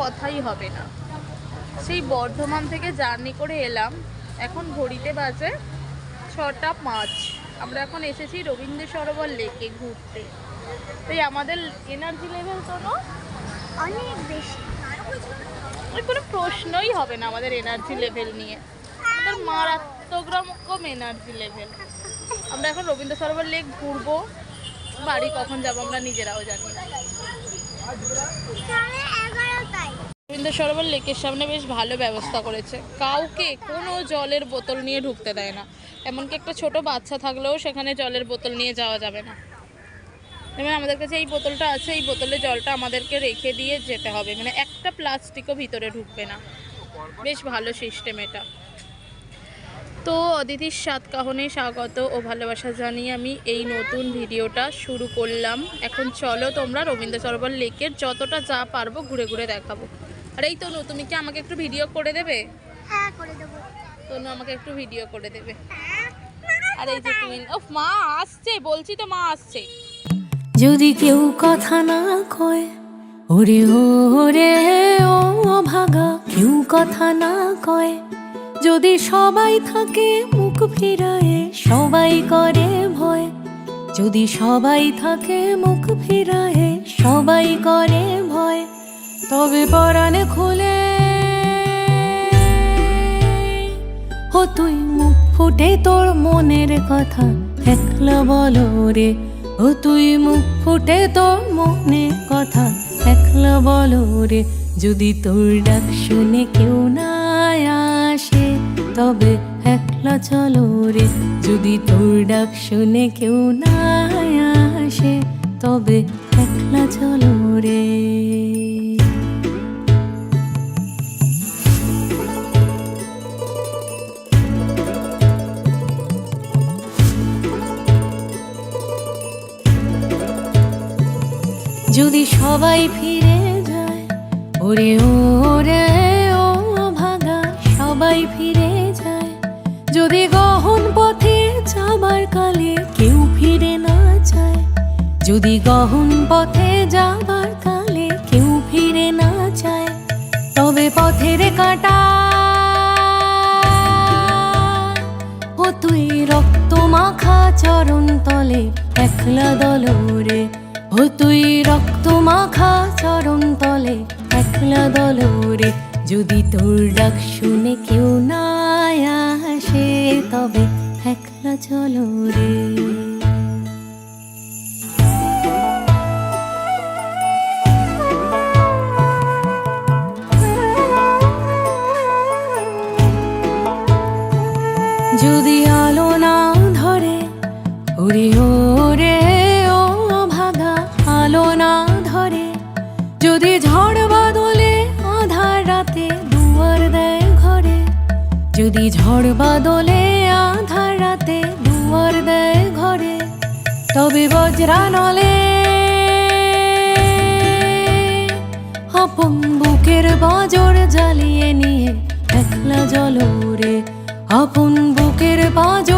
কথাই হবে না। সেই বর্ধমান থেকে জার্নি করে এলাম। এখন ঘড়িতে বাজে ছটা পাঁচ। আমরা এখন এসেছি রবীন্দ্র সরোবর লেকে ঘুরতে। তাই আমাদের এনার্জি লেভেল কোনো অনেক বেশি। ওই কোনো প্রশ্নই হবে না আমাদের এনার্জি লেভেল নিয়ে। আমাদের মারাত্মক রকম এনার্জি লেভেল আমরা এখন রবীন্দ্র সরোবর লেক ঘুরবো। বাড়ি কখন যাব আমরা নিজেরাও জানি না। রবীন্দ্র সরোবর লেকের সামনে বেশ ভালো ব্যবস্থা করেছে। কাউকে কোনো জলের বোতল নিয়ে ঢুকতে দেয় না। এমনকি একটা ছোট বাচ্চা থাকলেও সেখানে জলের বোতল নিয়ে যাওয়া যাবে না। যেমন আমাদের কাছে এই বোতলটা আছে, এই বোতলে জলটা আমাদেরকে রেখে দিয়ে যেতে হবে। মানে একটা প্লাস্টিকও ভিতরে ঢুকবে না। বেশ ভালো সিস্টেম এটা। তো অদিতির সাতকাহনে স্বাগত ও ভালোবাসা জানিয়ে আমি এই নতুন ভিডিওটা শুরু করলাম। এখন চলো তোমরা রবীন্দ্র সরোবর লেকের যতটা যা পারব ঘুরে ঘুরে দেখাবো। আর এই তনু তুমি কি আমাকে একটু ভিডিও করে দেবে? হ্যাঁ করে তনু আমাকে একটু ভিডিও করে দেবে। আর এই যে তুমি ও মা আসছে বলছি তো মা আসছে। যদি কেউ কথা না কয় ওরে ওরে ও ভাগা কেউ কথা না কয় যদি সবাই থাকে মুখ ফিরায়ে, সবাই করে ভয়। যদি সবাই থাকে মুখ ফিরায়ে, সবাই করে ভয়। তবে পরাণে খুলে। ও তুই মুখ ফুটে তোর মনের কথা, একলা বলো রে। ও তুই মুখ ফুটে তোর মনের কথা, একলা বলো রে। যদি তোর ডাক শুনে কেউ না তবে একলা চলো রে। যদি তোর ডাক শুনে কেউ না আসে, তবে একলা চলো রে। যদি সবাই ফিরে যায়, ওরে ওরে ও ভাগা, সবাই ফিরে যদি গহন পথে যাবার কালে কেউ ফিরে না যায় যদি গহন পথে যাবার কালে কেউ ফিরে না যায় তবে পথের কাটা ও তুই রক্ত মাখা চরণ তলে একলা দলরে, ও তুই রক্ত মাখা চরণ তলে একলা দলরে, যদি তোর ডাক শুনে কেউ ওরে ওরে, ও ভাগা আলো না ধরে। যদি ঝড় বাদলে আধার রাতে দুয়ার দেয় ঘরে। যদি ঝড় বাদলে আধার রাতে দুয়ার দেয় ঘরে। তবে বজ্রা নলে আপন বুকের বাজর জ্বালিয়ে নিয়ে একলা জলরে আপন বুকের বাজর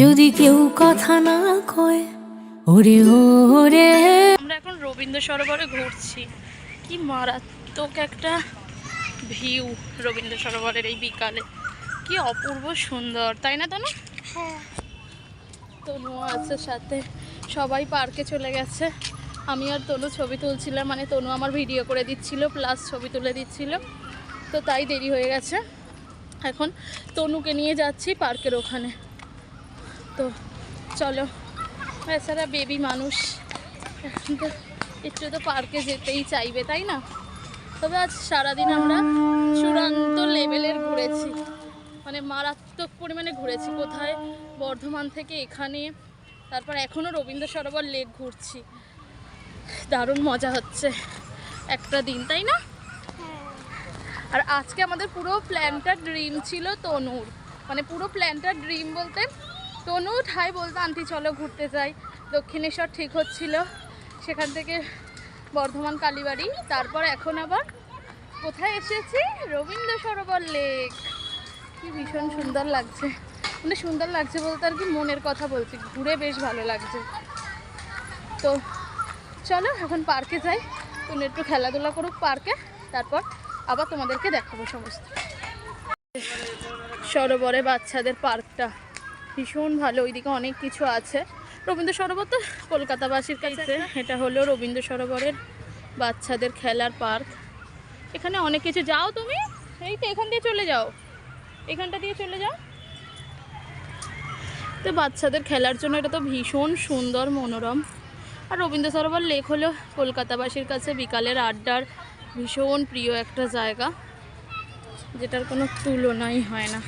যদি কেউ কথা না কয় ওরে ওরে। আমরা এখন রবীন্দ্র সরোবরে ঘুরছি। কি মারাত্মক একটা ভিউ রবীন্দ্র সরোবরের এই বিকালে। কি অপূর্ব সুন্দর তাই না তনু? হ্যাঁ। তনু আছে সাথে। সবাই পার্কে চলে গেছে। আমি আর তনু ছবি তুলছিলাম মানে তনু আমার ভিডিও করে দিচ্ছিল প্লাস ছবি তুলে দিচ্ছিল। তো তাই দেরি হয়ে গেছে। এখন তনুকে নিয়ে যাচ্ছি পার্কের ওখানে। তো চলো, এছাড়া বেবি মানুষ। একটু তো পার্কে যেতেই চাইবে, তাই না? তবে আজ সারাদিন আমরা চূড়ান্ত লেভেলের ঘুরেছি। মানে মারাত্মক পরিমাণে ঘুরেছি। কোথায়? বর্ধমান থেকে এখানে। তারপর এখনও রবীন্দ্র সরোবর লেক ঘুরছি। দারুণ মজা হচ্ছে একটা দিন, তাই না? আর আজকে আমাদের পুরো প্ল্যানটা ড্রিম ছিল তনুর। মানে পুরো প্ল্যানটা ড্রিম বলতে তনু, ঠাই বলতো আন্টি, চলো ঘুরতে যাই। দক্ষিণেশ্বর ঠিক হচ্ছিল। সেখান থেকে বর্ধমান, কালীবাড়ি। তারপর এখন আবার কোথায় এসেছি? রবীন্দ্র সরোবর লেক। কি ভীষণ সুন্দর লাগছে। মানে সুন্দর লাগছে বলতে আর কি মনের কথা বলছি। ঘুরে বেশ ভালো লাগছে। তো চলো, এখন পার্কে যাই। তুমি একটু খেলাধুলা করুক পার্কে। তারপর আবার তোমাদেরকে দেখাবো সমস্ত। সরোবরে বাচ্চাদের পার্কটা। ভীষণ ভালো ওইদিকে অনেক কিছু আছে। রবীন্দ্র সরোবর তো কলকাতাবাসীর কাছে। এটা হলো রবীন্দ্র সরোবরের বাচ্চাদের খেলার পার্ক। এখানে অনেক কিছু। যাও তুমি। এই তো এখান দিয়ে চলে যাও। এখানটা দিয়ে চলে যাও। তো বাচ্চাদের খেলার জন্য এটা তো ভীষণ সুন্দর মনোরম। আর রবীন্দ্র সরোবর লেক হলো কলকাতাবাসীর কাছে বিকালের আড্ডার ভীষণ প্রিয় একটা জায়গা যেটার কোনো তুলনাই হয় না।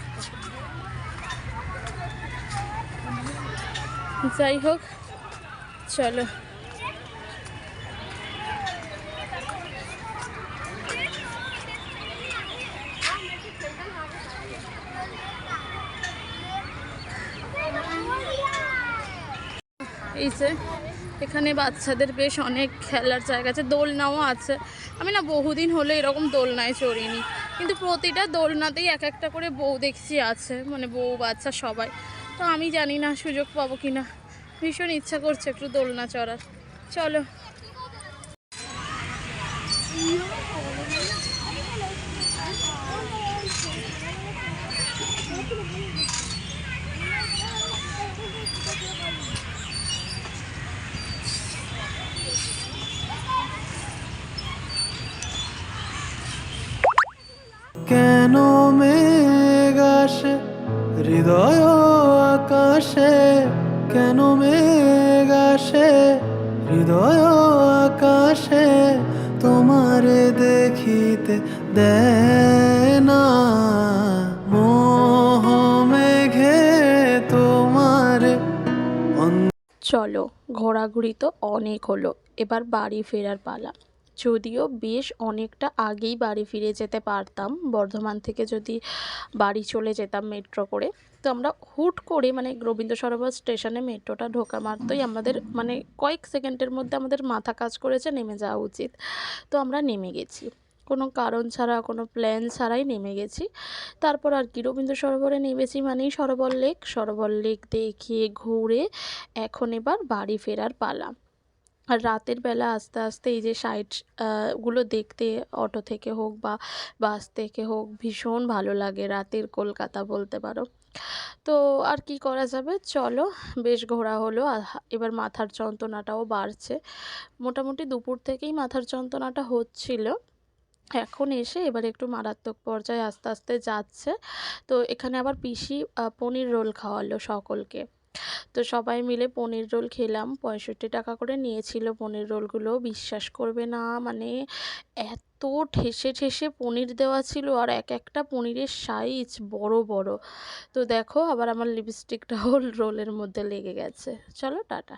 যাই হোক, চলো। এই যে, এখানে বাচ্চাদের বেশ অনেক খেলার জায়গা আছে, দোলনাও আছে। আমি না বহুদিন হলো এরকম দোলনায় চড়িনি, কিন্তু প্রতিটা দোলনাতেই এক একটা করে বউ দেখছি আছে মানে বউ বাচ্চা সবাই। তো আমি জানি না সুযোগ পাবো কি না ভীষণ ইচ্ছা করছে একটু দোলনা চড়ার। চলো। কেন মেঘ হৃদয় কেন মেঘ আসে? হৃদয় আকাশে তোমারে দেখিতে দেয় না। মোহ মেঘে তোমারে চলো, ঘোরাঘুরি তো অনেক হলো। এবার বাড়ি ফেরার পালা। যদিও বেশ অনেকটা আগেই বাড়ি ফিরে যেতে পারতাম, বর্ধমান থেকে যদি বাড়ি চলে যেতাম মেট্রো করে। তো আমরা হুট করে মানে রবীন্দ্র সরোবর স্টেশনে মেট্রোটা ঢোকা মাত্রই আমাদের মানে কয়েক সেকেন্ডের মধ্যে আমাদের মাথা কাজ করেছে, নেমে যাওয়া উচিত। তো আমরা নেমে গেছি। কোনো কারণ ছাড়া, কোনো প্ল্যান ছাড়াই নেমে গেছি। তারপর আর কি রবীন্দ্র সরোবরে নেমেছি মানেই সরোবর লেক। সরোবর লেক দেখিয়ে ঘুরে এখন এবার বাড়ি ফেরার পালা। আর রাতের বেলা আস্তে আস্তে এই যে সাইডগুলো দেখতে অটো থেকে হোক বা বাস থেকে হোক ভীষণ ভালো লাগে রাতের কলকাতা বলতে পারো। তো আর কি করা যাবে? চলো, বেশ ঘোরা হলো। এবার মাথার যন্ত্রণাটাও বাড়ছে। মোটামুটি দুপুর থেকেই মাথার যন্ত্রণাটা হচ্ছিল। এখন এসে এবার একটু মারাত্মক পর্যায়ে আস্তে আস্তে যাচ্ছে। তো এখানে আবার পিসি পনির রোল খাওয়ালো সকলকে। তো সবাই মিলে পনির রোল খেলাম। পঁয়ষট্টি টাকা করে নিয়েছিল পনির রোলগুলো। বিশ্বাস করবে না মানে এত ঠেসে ঠেসে পনির দেওয়া ছিল আর এক একটা পনিরের সাইজ বড় বড়। তো দেখো আবার আমার লিপস্টিকটাও রোলের মধ্যে লেগে গেছে। চলো, টাটা।